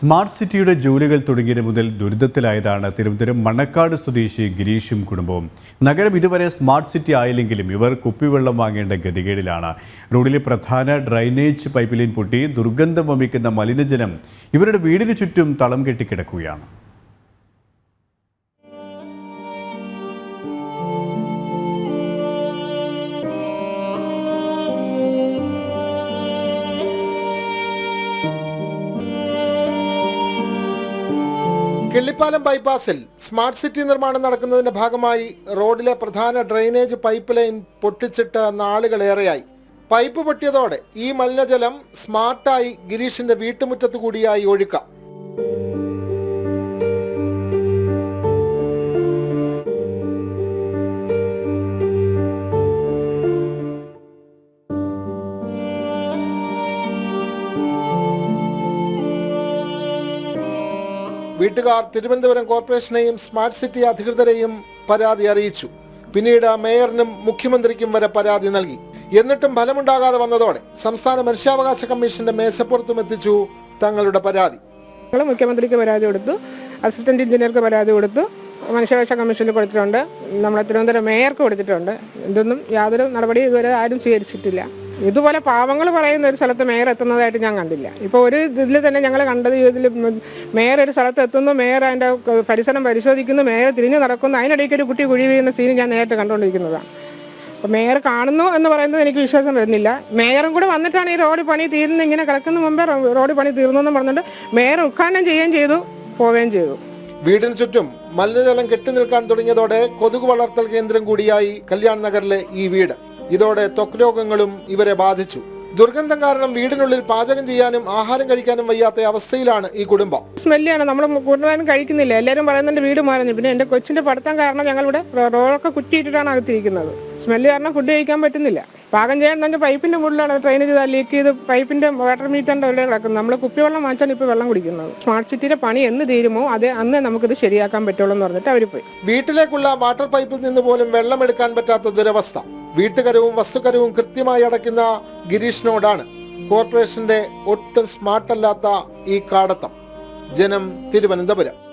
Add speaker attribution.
Speaker 1: Smart സിറ്റിയുടെ ജോലികൾ തുടങ്ങിയത് മുതൽ ദുരിതത്തിലായതാണ് തിരുവനന്തപുരം മണക്കാട് സ്വദേശി ഗിരീഷും കുടുംബവും. നഗരം ഇതുവരെ സ്മാർട്ട് സിറ്റി ആയില്ലെങ്കിലും ഇവർ കുപ്പിവെള്ളം വാങ്ങേണ്ട ഗതികേടിലാണ്. റോഡിലെ പ്രധാന ഡ്രൈനേജ് പൈപ്പ് ലൈൻ പൊട്ടി ദുർഗന്ധം വമിക്കുന്ന മലിനജലം ഇവരുടെ വീടിനു ചുറ്റും തളം കെട്ടിക്കിടക്കുകയാണ്.
Speaker 2: കിള്ളിപ്പാലം ബൈപ്പാസിൽ സ്മാർട്ട് സിറ്റി നിർമ്മാണം നടക്കുന്നതിന്റെ ഭാഗമായി റോഡിലെ പ്രധാന ഡ്രെയിനേജ് പൈപ്പ് ലൈൻ പൊട്ടിച്ചിട്ട് നാളുകളേറെയായി പൈപ്പ് പൊട്ടിയതോടെ ഈ മലിനജലം സ്മാർട്ടായി ഗിരീഷിന്റെ വീട്ടുമുറ്റത്തു കൂടിയായി ഒഴുക്കാം. വീട്ടുകാർ തിരുവനന്തപുരം കോർപ്പറേഷനെയും സ്മാർട്ട് സിറ്റി അധികൃതരെയും പരാതി അറിയിച്ചു. പിന്നീട് മേയറിനും മുഖ്യമന്ത്രിക്കും വരെ പരാതി നൽകി. എന്നിട്ടും ഫലമുണ്ടാകാതെ വന്നതോടെ സംസ്ഥാന മനുഷ്യാവകാശ കമ്മീഷന്റെ മേശപ്പുറത്തും എത്തിച്ചു തങ്ങളുടെ പരാതി.
Speaker 3: മുഖ്യമന്ത്രിക്ക് പരാതി കൊടുത്തു അസിസ്റ്റന്റ് എഞ്ചിനീയർക്ക് പരാതി കൊടുത്തു മനുഷ്യാവകാശ കമ്മീഷനിൽ കൊടുത്തിട്ടുണ്ട് നമ്മുടെ തിരുവനന്തപുരം മേയർക്ക് കൊടുത്തിട്ടുണ്ട്. ഇതൊന്നും യാതൊരു നടപടി ഇതുവരെ ആരും സ്വീകരിച്ചിട്ടില്ല. ഇതുപോലെ പാവങ്ങൾ പറയുന്ന ഒരു സ്ഥലത്ത് മേയർ എത്തുന്നതായിട്ട് ഞാൻ കണ്ടില്ല. ഇപ്പോൾ ഒരു ഇതിൽ തന്നെ ഞങ്ങൾ കണ്ടത് ഇതിൽ മേയർ ഒരു സ്ഥലത്ത് എത്തുന്നു മേയർ അതിന്റെ പരിസരം പരിശോധിക്കുന്നു മേയർ തിരിഞ്ഞു നടക്കുന്നു അതിനിടയ്ക്ക് ഒരു കുട്ടി കുഴി വീഴുന്ന സീൻ ഞാൻ നേരിട്ട് കണ്ടുകൊണ്ടിരിക്കുന്നതാണ്. അപ്പോൾ മേയർ കാണുന്നു എന്ന് പറയുന്നത് എനിക്ക് വിശ്വാസം വരുന്നില്ല. മേയറും കൂടെ വന്നിട്ടാണ് ഈ റോഡ് പണി തീരുന്ന ഇങ്ങനെ കിടക്കുന്ന മുമ്പേ റോഡ് പണി തീർന്നു എന്ന് പറഞ്ഞിട്ട് മേയർ ഉദ്ഘാടനം ചെയ്യുകയും ചെയ്തു പോവുകയും ചെയ്തു.
Speaker 2: വീടിന് ചുറ്റും മലിനജലം കെട്ടി നിൽക്കാൻ തുടങ്ങിയതോടെ കൊതുക് വളർത്തൽ കേന്ദ്രം കൂടിയായി കല്യാൺ നഗറിലെ ഈ വീട്. ഇതോടെ ത്വക് രോഗങ്ങളും ഇവരെ ബാധിച്ചു. ദുർഗന്ധം കാരണം വീടിനുള്ളിൽ പാചകം ചെയ്യാനും ആഹാരം കഴിക്കാനും വയ്യാത്ത അവസ്ഥയിലാണ് ഈ കുടുംബം.
Speaker 3: സ്മെല്ലാണ് നമ്മൾ പൂർണമായും കഴിക്കുന്നില്ല. എല്ലാവരും പറയുന്നുണ്ട് വീട് മാറുന്നു പിന്നെ എന്റെ കൊച്ചിന്റെ പഠിത്തം കാരണം ഞങ്ങളിവിടെ ഇവിടെ റോഡൊക്കെ കുറ്റിയിട്ടിട്ടാണ് അകത്തിരിക്കുന്നത്. സ്മെല്ല് കാരണം ഫുഡ് കഴിക്കാൻ പറ്റുന്നില്ല. പാകം ചെയ്യാൻ തന്നെ പൈപ്പിന്റെ മുകളിലാണ് ട്രെയിൻ ചെയ്ത് ലീക്ക് ചെയ്ത് പൈപ്പിന്റെ വാട്ടർ മീറ്ററിന്റെ ഉള്ളിൽ കിടക്കുന്നത്. നമ്മൾ കുപ്പിവെള്ളം വാങ്ങിച്ചാണ് ഇപ്പോൾ വെള്ളം കുടിക്കുന്നത്. സ്മാർട്ട് സിറ്റിയുടെ പണി എന്ന് തീരുമോ? അത് അന്ന് നമുക്കിത് ശരിയാക്കാൻ പറ്റുള്ളൂ എന്ന് പറഞ്ഞിട്ട് അവർ പോയി.
Speaker 2: വീട്ടിലേക്കുള്ള വാട്ടർ പൈപ്പിൽ നിന്ന് പോലും വെള്ളം എടുക്കാൻ പറ്റാത്ത ദുരവസ്ഥ. വീട്ടുകരവും വസ്തുക്കരവും കൃത്യമായി അടയ്ക്കുന്ന ഗിരീഷിനോടാണ് കോർപ്പറേഷന്റെ ഒട്ടും സ്മാർട്ടല്ലാത്ത ഈ കാടത്തം. ജനം തിരുവനന്തപുരം.